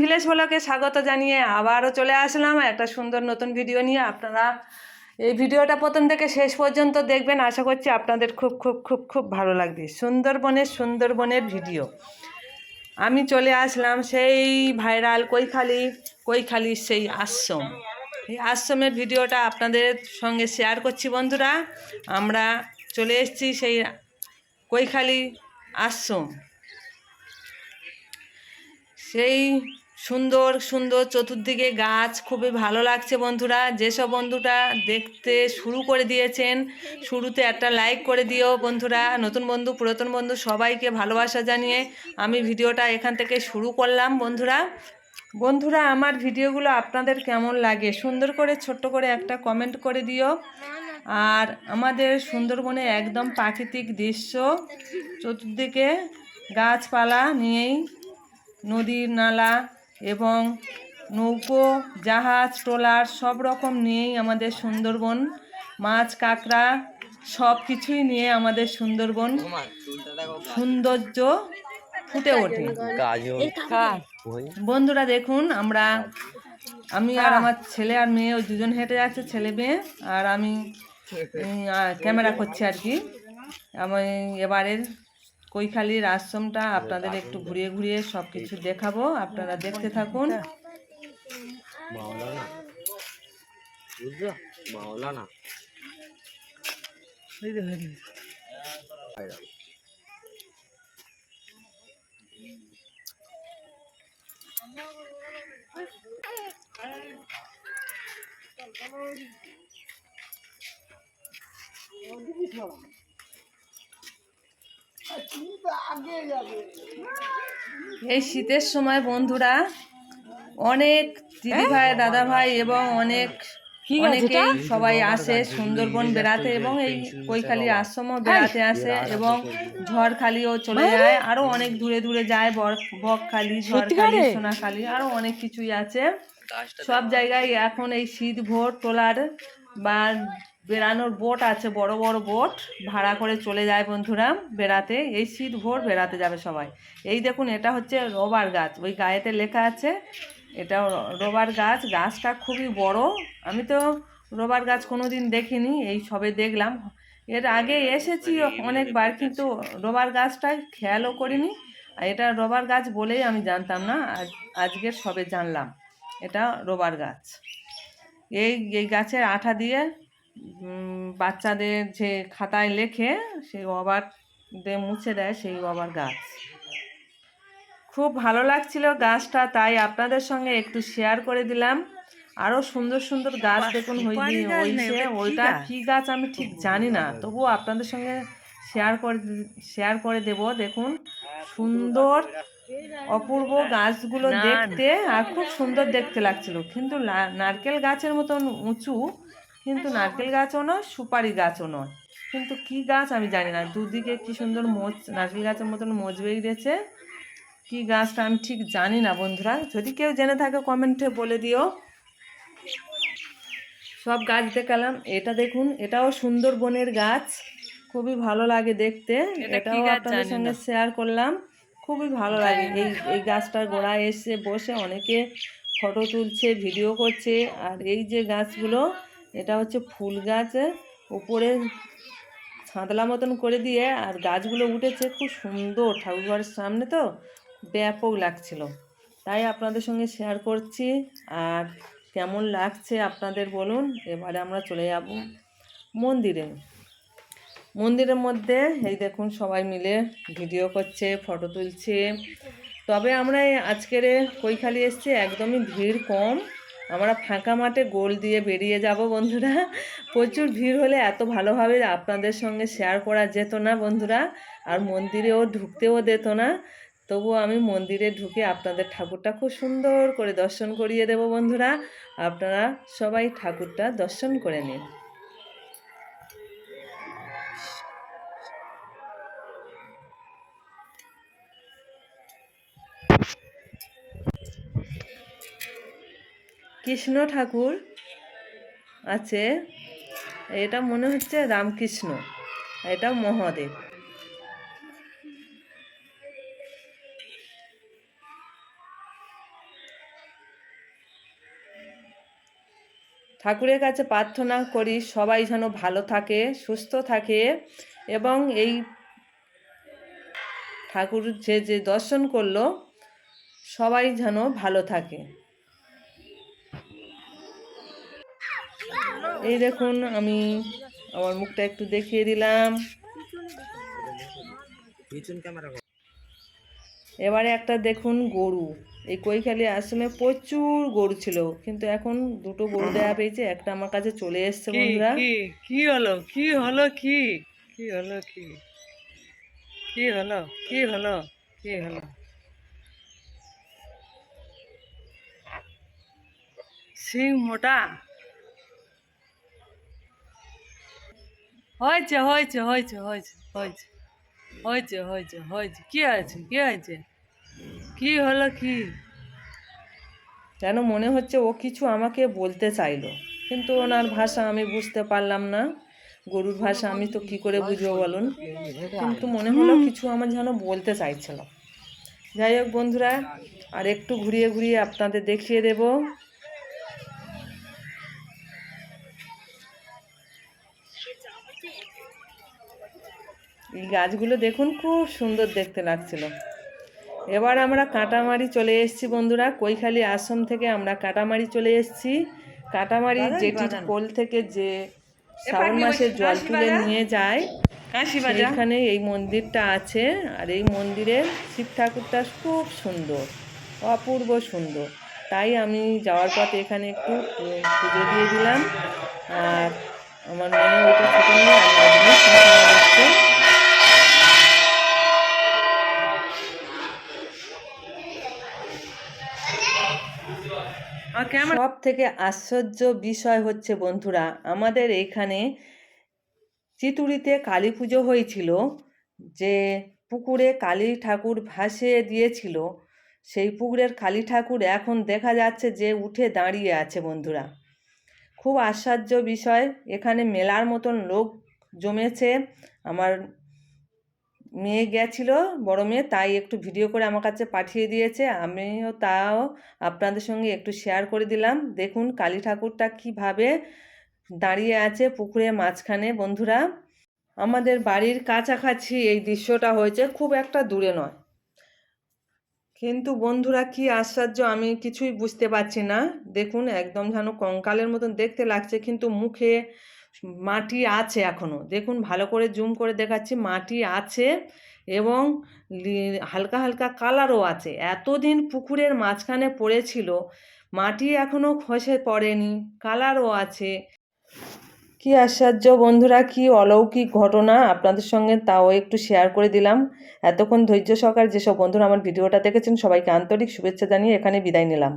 Village ব্লকে স্বাগত জানিয়ে আবারও চলে আসলাম একটা সুন্দর নতুন ভিডিও নিয়ে। আপনারা এই ভিডিওটা প্রথম থেকে শেষ পর্যন্ত দেখবেন। আশা করছি আপনাদের খুব খুব খুব খুব ভালো লাগবে। সুন্দরবনের সুন্দরবনের ভিডিও। আমি চলে আসলাম সেই ভাইরাল কৈখালি, কৈখালির সেই আশ্রম। এই আশ্রমের ভিডিওটা আপনাদের সঙ্গে শেয়ার করছি বন্ধুরা। আমরা চলে এসেছি সেই কৈখালি আশ্রম। সেই সুন্দর সুন্দর চতুর্দিকে গাছ, খুবই ভালো লাগছে বন্ধুরা। যেসব বন্ধুটা দেখতে শুরু করে দিয়েছেন, শুরুতে একটা লাইক করে দিও বন্ধুরা। নতুন বন্ধু, পুরাতন বন্ধু, সবাইকে ভালোবাসা জানিয়ে আমি ভিডিওটা এখান থেকে শুরু করলাম বন্ধুরা। বন্ধুরা, আমার ভিডিওগুলো আপনাদের কেমন লাগে? সুন্দর করে, ছোট্ট করে একটা কমেন্ট করে দিও। আর আমাদের সুন্দরবনে একদম প্রাকৃতিক দৃশ্য, চতুর্দিকে গাছপালা নিয়েই নদীর নালা এবং নৌকো জাহাজ ট্রলার সব রকম নিয়েই আমাদের সুন্দরবন মাছ কাঁকড়া সব কিছুই নিয়ে আমাদের সুন্দরবন সৌন্দর্য ফুটে ওঠে। বন্ধুরা দেখুন আমরা আমি আর আমার ছেলে আর মেয়ে ওই দুজন হেঁটে যাচ্ছে ছেলে মেয়ে আর আমি ক্যামেরা করছি আর কি। আমি এবারের কৈখালির আশ্রমটা আপনাদের একটু ঘুরিয়ে ঘুরিয়ে সব কিছু দেখাবো আপনারা দেখতে থাকুন। মাওলানা। এই শীতের সময় বন্ধুরা অনেক দিদি ভাই দাদা ভাই এবং অনেক অনেকেই সবাই আসে সুন্দরবন বেড়াতে এবং এই কৈখালি আশ্রমও বেড়াতে আসে এবং ঝড়খালিও চলে যায়। আরও অনেক দূরে দূরে যায় বকখালি ঝড়খালি সোনাখালি আরও অনেক কিছুই আছে। সব জায়গায় এখন এই শীত ভোর তোলার বা বেড়ানোর বোট আছে বড় বড় বোট। ভাড়া করে চলে যায় বন্ধুরা বেড়াতে। এই শীত ভোর বেড়াতে যাবে সবাই। এই দেখুন এটা হচ্ছে রবার গাছ। ওই গায়েতে লেখা আছে এটা রবার গাছ। গাছটা খুবই বড়। আমি তো রবার গাছ কোনো দিন দেখিনি এই সবে দেখলাম। এর আগে এসেছি অনেকবার কিন্তু রবার গাছটাই খেয়ালও করিনি। আর এটা রবার গাছ বলেই আমি জানতাম না আজ আজকের সবে জানলাম। এটা রবার গাছ। এই এই গাছের আঠা দিয়ে বাচ্চাদের যে খাতায় লেখে সেই অবার দিয়ে মুছে দেয় সেই অবার গাছ। খুব ভালো লাগছিল গাছটা তাই আপনাদের সঙ্গে একটু শেয়ার করে দিলাম। আরও সুন্দর সুন্দর গাছ দেখুন ওইটা কি গাছ আমি ঠিক জানি না তবুও আপনাদের সঙ্গে শেয়ার করে শেয়ার করে দেব। দেখুন সুন্দর অপূর্ব গাছগুলো দেখতে আর খুব সুন্দর দেখতে লাগছিল। কিন্তু নারকেল গাছের মতন উঁচু কিন্তু নারকেল গাছও নয় সুপারি গাছও নয়। কিন্তু কি গাছ আমি জানি না। দুদিকে কি সুন্দর মোচ নারকেল গাছের মতন মোচ বেরিয়েছে। কি গাছটা আমি ঠিক জানি না বন্ধুরা। যদি কেউ জেনে থাকে কমেন্টে বলে দিও। সব গাছ দেখালাম। এটা দেখুন এটাও সুন্দরবনের গাছ। খুবই ভালো লাগে দেখতে। এটাও আপনাদের সঙ্গে শেয়ার করলাম। খুবই ভালো লাগে। এই এই গাছটার গোড়ায় এসে বসে অনেকে ফটো তুলছে ভিডিও করছে। আর এই যে গাছগুলো এটা হচ্ছে ফুল গাছ উপরে ছাঁদলা মতন করে দিয়ে আর গাছগুলো উঠেছে। খুব সুন্দর ঠাকুরঘরের সামনে তো ব্যাপক লাগছিল। তাই আপনাদের সঙ্গে শেয়ার করছি আর কেমন লাগছে আপনাদের বলুন। এবারে আমরা চলে যাব মন্দিরে। মন্দিরের মধ্যে এই দেখুন সবাই মিলে ভিডিও করছে ফটো তুলছে। তবে আমরা আজকের কৈখালি এসছি, একদমই ভিড় কম। আমরা ফাঁকা মাঠে গোল দিয়ে বেরিয়ে যাব, বন্ধুরা। প্রচুর ভিড় হলে এত ভালোভাবে আপনাদের সঙ্গে শেয়ার করা যেত না, বন্ধুরা। আর মন্দিরেও ঢুকতেও দিত না। তবুও আমি মন্দিরে ঢুকে আপনাদের ঠাকুরটা খুব সুন্দর করে দর্শন করিয়ে দেব, বন্ধুরা। আপনারা সবাই ঠাকুরটা দর্শন করে নিন। কৃষ্ণ ঠাকুর আছে, এটা মনে হচ্ছে রামকৃষ্ণ, এটা মহাদেব। ঠাকুরের কাছে প্রার্থনা করি সবাই যেন ভালো থাকে, সুস্থ থাকে এবং এই ঠাকুর যে যে দর্শন করল, সবাই যেন ভালো থাকে। এই দেখুন আমি আমার মুখটা একটু দেখিয়ে দিলাম। এবারে একটা দেখুন গরু। এই কৈখালি আশ্রমে প্রচুর গরু ছিল কিন্তু এখন দুটো গরু দেয়া পেয়েছে একটা আমার কাছে চলে এসছে বন্ধুরা। কি কি হলো কি হলো কি? কি হলো কি? কি হলো কি হলো কি হলো? সিং মোটা? হয়েছে হয়েছে হয়েছে হয়েছে হয়েছে হয়েছে হয়েছে হয়েছে। কি আছে কি হয়েছে কি হলো কি? যেন মনে হচ্ছে ও কিছু আমাকে বলতে চাইলো? কিন্তু ওনার ভাষা আমি বুঝতে পারলাম না। গরুর ভাষা আমি তো কি করে বুঝব বলুন? কিন্তু মনে হলো কিছু আমার যেন বলতে চাইছিল। যাই হোক বন্ধুরা আর একটু ঘুরিয়ে ঘুরিয়ে আপনাদের দেখিয়ে দেব। এই গাছগুলো দেখুন খুব সুন্দর দেখতে লাগছিল। এবার আমরা কাটামারি চলে এসেছি বন্ধুরা কৈখালি আশ্রম থেকে আমরা কাটামারি চলে এসেছি। কাটামারি যেটির কোল থেকে যে শ্রাবণ মাসে জল তুলে নিয়ে যায় এখানে এই মন্দিরটা আছে আর এই মন্দিরের শিব ঠাকুরটা খুব সুন্দর অপূর্ব সুন্দর। তাই আমি যাওয়ার পথে এখানে একটু পুজো দিয়ে দিলাম। আর আমার মেয়ে শুনতে পাচ্ছে সব থেকে আশ্চর্য বিষয় হচ্ছে বন্ধুরা আমাদের এখানে চিতুড়িতে কালী পুজো হয়েছিল যে পুকুরে কালী ঠাকুর ভাসিয়ে দিয়েছিল সেই পুকুরের কালী ঠাকুর এখন দেখা যাচ্ছে যে উঠে দাঁড়িয়ে আছে বন্ধুরা। খুব আশ্চর্য বিষয়। এখানে মেলার মতন লোক জমেছে। আমার মেয়ে গেছিল, বড় মেয়ে, তাই একটু ভিডিও করে আমার কাছে পাঠিয়ে দিয়েছে। আমিও তাও আপনাদের সঙ্গে একটু শেয়ার করে দিলাম। দেখুন কালী ঠাকুরটা কীভাবে দাঁড়িয়ে আছে পুকুরের মাঝখানে, বন্ধুরা। আমাদের বাড়ির কাছাকাছি এই দৃশ্যটা হয়েছে, খুব একটা দূরে নয়। কিন্তু বন্ধুরা কি আশ্চর্য, আমি কিছুই বুঝতে পারছি না। দেখুন, একদম যেন কঙ্কালের মতন দেখতে লাগছে, কিন্তু মুখে মাটি আছে এখনও। দেখুন, ভালো করে জুম করে দেখাচ্ছি, মাটি আছে এবং হালকা হালকা কালারও আছে। এতদিন পুকুরের মাঝখানে পড়েছিল, মাটি এখনও খসে পড়েনি, কালারও আছে। কি আশ্চর্য বন্ধুরা, কি অলৌকিক ঘটনা। আপনাদের সঙ্গে তাও একটু শেয়ার করে দিলাম। এতক্ষণ ধৈর্য সহকার যেসব বন্ধুরা আমার ভিডিওটা দেখেছেন, সবাইকে আন্তরিক শুভেচ্ছা জানিয়ে এখানে বিদায় নিলাম।